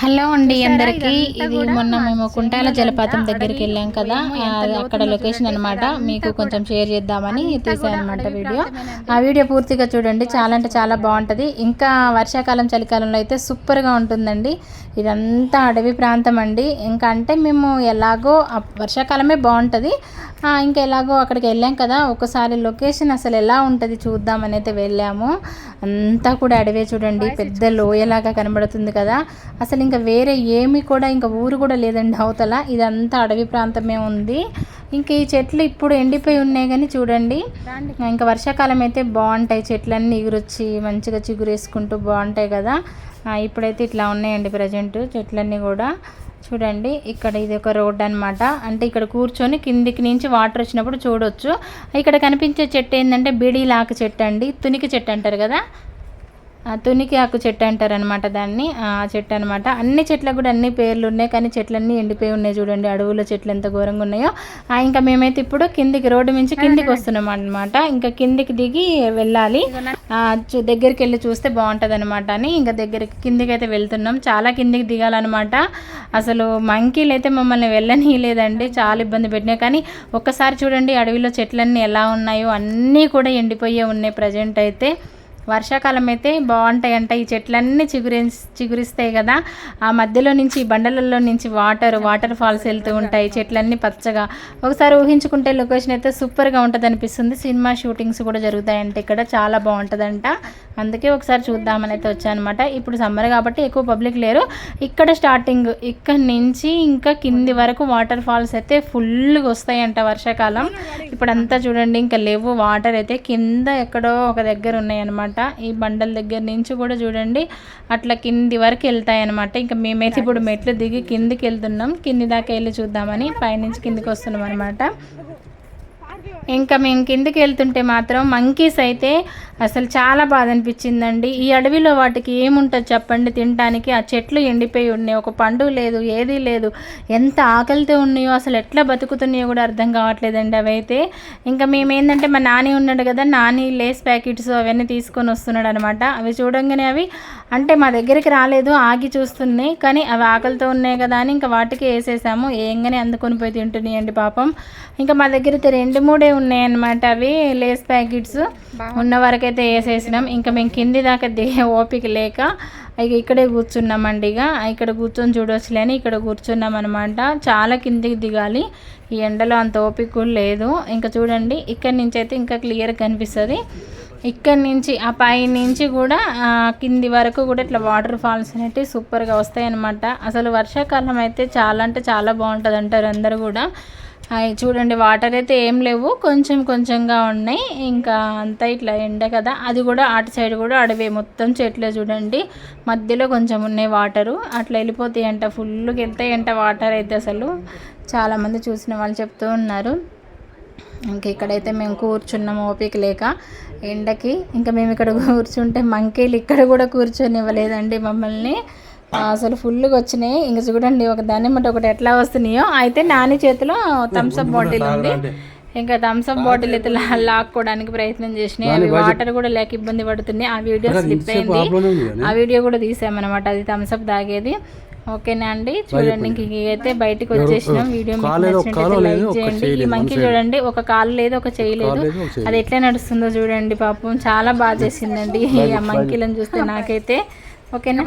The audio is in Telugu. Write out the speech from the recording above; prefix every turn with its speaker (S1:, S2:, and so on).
S1: హలో అండి అందరికి. ఇది మొన్న మేము కుంటాల జలపాతం దగ్గరికి వెళ్ళాం కదా. అక్కడ లొకేషన్ అన్నమాట మీకు కొంచెం షేర్ చేద్దామని తీసాను అనమాట వీడియో ఆ వీడియో పూర్తిగా చూడండి. చాలా అంటే చాలా బాగుంటుంది. ఇంకా వర్షాకాలం చలికాలంలో అయితే సూపర్గా ఉంటుందండి. ఇదంతా అడవి ప్రాంతం అండి ఇంకా అంటే మేము ఎలాగో వర్షాకాలమే బాగుంటుంది. ఇంకా ఎలాగో అక్కడికి వెళ్ళాం కదా. ఒకసారి లొకేషన్ అసలు ఎలా ఉంటుంది చూద్దామని అయితే వెళ్ళాము. అంతా కూడా అడవే చూడండి. పెద్ద లోయలాగా కనబడుతుంది కదా. అసలు ఇంకా వేరే ఏమి కూడా ఇంకా ఊరు కూడా లేదండి అవతల. ఇదంతా అడవి ప్రాంతమే ఉంది. ఇంక ఈ చెట్లు ఇప్పుడు ఎండిపోయి ఉన్నాయి కానీ చూడండి. ఇంకా వర్షాకాలం అయితే బాగుంటాయి. చెట్లన్నీ ఎగురొచ్చి మంచిగా చిగురేసుకుంటూ బాగుంటాయి కదా. ఇప్పుడైతే ఇట్లా ఉన్నాయండి ప్రజెంట్ చెట్లన్నీ కూడా. చూడండి ఇక్కడ ఇది ఒక రోడ్ అన్నమాట. అంటే ఇక్కడ కూర్చొని కిందికి నుంచి వాటర్ వచ్చినప్పుడు చూడొచ్చు. ఇక్కడ కనిపించే చెట్టు ఏంటంటే బిడీలాక చెట్టు అండి. తునికి చెట్టు అంటారు కదా. తునికి ఆకు చెట్టు అంటారు అనమాట దాన్ని. ఆ చెట్టు అనమాట అన్ని చెట్లకు కూడా అన్ని పేర్లు ఉన్నాయి కానీ చెట్లన్నీ ఎండిపోయి ఉన్నాయి చూడండి. అడవుల చెట్లు ఎంత ఘోరంగా ఉన్నాయో. ఆ, ఇంకా మేమైతే ఇప్పుడు కిందికి రోడ్డు నుంచి కిందికి వస్తున్నాం అనమాట ఇంకా కిందికి దిగి వెళ్ళాలి. దగ్గరికి వెళ్ళి చూస్తే బాగుంటుంది అనమాట అని ఇంకా దగ్గరికి కిందికి అయితే వెళ్తున్నాం. చాలా కిందికి దిగాలన్నమాట. అసలు మంకీలు అయితే మమ్మల్ని వెళ్ళనీయలేదండి. చాలా ఇబ్బంది పెట్టినాయి. కానీ ఒక్కసారి చూడండి అడవిలో చెట్లన్నీ ఎలా ఉన్నాయో. అన్నీ కూడా ఎండిపోయే ఉన్నాయి ప్రజెంట్ అయితే. వర్షాకాలం అయితే బాగుంటాయంట. ఈ చెట్లన్నీ చిగురి చిగురిస్తాయి కదా. ఆ మధ్యలో నుంచి బండలలో నుంచి వాటర్ వాటర్ ఫాల్స్ వెళ్తూ ఉంటాయి. చెట్లన్నీ పచ్చగా. ఒకసారి ఊహించుకుంటే లొకేషన్ అయితే సూపర్గా ఉంటుంది అనిపిస్తుంది సినిమా షూటింగ్స్ కూడా జరుగుతాయంట. ఇక్కడ చాలా బాగుంటుందంట. అందుకే ఒకసారి చూద్దామని అయితే వచ్చానమాట. ఇప్పుడు సమ్మర్ కాబట్టి ఎక్కువ పబ్లిక్ లేరు. ఇక్కడ స్టార్టింగ్ ఇక్కడ నుంచి ఇంకా కింది వరకు వాటర్ ఫాల్స్ అయితే ఫుల్గా వస్తాయంట వర్షాకాలం. ఇప్పుడంతా చూడండి ఇంకా లేవు. వాటర్ అయితే కింద ఎక్కడో ఒక దగ్గర ఉన్నాయన్నమాట. ఈ బండల దగ్గర నుంచి కూడా చూడండి అట్లా కింది వరకు వెళ్తాయి అనమాట ఇంకా మేమైతే ఇప్పుడు మెట్లు దిగి కిందికి వెళ్తున్నాం. కింది దాకా వెళ్ళి చూద్దామని పైనుంచి కిందికి వస్తున్నాం అనమాట ఇంకా మేము కిందకి వెళ్తుంటే మాత్రం మంకీస్ అయితే అసలు చాలా బాధ అనిపించిందండి. ఈ అడవిలో వాటికి ఏముంటుంది చెప్పండి. తినడానికి ఆ చెట్లు ఎండిపోయి ఉన్నాయి. ఒక పండు లేదు ఏదీ లేదు. ఎంత ఆకలితో ఉన్నాయో అసలు ఎట్లా బతుకుతున్నాయో కూడా అర్థం కావట్లేదండి అవైతే. ఇంకా మేము ఏంటంటే మా నాని ఉన్నాడు కదా నాని లేస్ ప్యాకెట్స్ అవన్నీ తీసుకొని వస్తున్నాడు అనమాట అవి చూడంగానే అవి అంటే మా దగ్గరికి రాలేదు ఆగి చూస్తున్నాయి. కానీ అవి ఆకలితో ఉన్నాయి కదా అని ఇంకా వాటికి వేసేసాము. ఏంగానే అందుకొని పోయి తింటున్నాయండి పాపం. ఇంకా మా దగ్గర అయితే రెండు మూడే ఉన్నాయన్నమాట అవి లేస్ ప్యాకెట్స్ ఉన్న వరకైతే వేసేసినాం. ఇంకా మేము కింది దాకా దిగే ఓపిక లేక ఇక ఇక్కడే కూర్చున్నామండి ఇక. ఇక్కడ కూర్చొని చూడవచ్చులే అని ఇక్కడ కూర్చున్నాం అనమాట చాలా కిందికి దిగాలి. ఈ ఎండలో అంత ఓపిక కూడా లేదు. ఇంకా చూడండి ఇక్కడ నుంచి అయితే ఇంకా క్లియర్గా కనిపిస్తుంది. ఇక్కడ నుంచి ఆ పై నుంచి కూడా కింది వరకు కూడా ఇట్లా వాటర్ ఫాల్స్ అనేవి సూపర్గా వస్తాయి అనమాట అసలు వర్షాకాలం అయితే చాలా అంటే చాలా బాగుంటుంది అంటారు అందరూ కూడా. అవి చూడండి వాటర్ అయితే ఏం లేవు కొంచెం కొంచెంగా ఉన్నాయి. ఇంకా అంతా ఇట్లా ఎండ కదా అది కూడా అటు సైడ్ కూడా అడవి మొత్తం చెట్లే చూడండి. మధ్యలో కొంచెం ఉన్నాయి వాటరు. అట్లా వెళ్ళిపోతాయి అంట ఫుల్గా వెళ్తాయంట వాటర్ అయితే అసలు. చాలామంది చూసిన వాళ్ళు చెప్తూ ఉన్నారు. ఇంకా ఇక్కడైతే మేము కూర్చున్నాము ఓపిక లేక. ఎండకి ఇంకా మేము ఇక్కడ కూర్చుంటే మంకీలు ఇక్కడ కూడా కూర్చొని ఇవ్వలేదండి మమ్మల్ని అసలు ఫుల్గా వచ్చినాయి. ఇంకా చూడండి ఒక దాన్ని బట్టి ఒకటి ఎట్లా వస్తున్నాయో. అయితే నాని చేతిలో థమ్స్అప్ బాటిల్ ఉంది. ఇంకా థమ్స్అప్ బాటిల్ అయితే లాక్కోవడానికి ప్రయత్నం చేసినాయి. అవి వాటర్ కూడా లేక ఇబ్బంది పడుతున్నాయి. ఆ వీడియో స్లిప్ అయింది. ఆ వీడియో కూడా తీసామన్నమాట. అది థమ్స్అప్ తాగేది. ఓకేనా అండి? చూడండి ఇంక అయితే బయటికి వచ్చేసినాం. వీడియో మీకు నచ్చినట్లయితే లైక్ చేయండి. ఈ మంకీ చూడండి ఒక కాలు లేదు ఒక చేయి లేదు. అది ఎట్లా నడుస్తుందో చూడండి పాపం. చాలా బాగా చేసిందండి ఆ మంకీలను చూస్తే నాకైతే. ఓకేనా?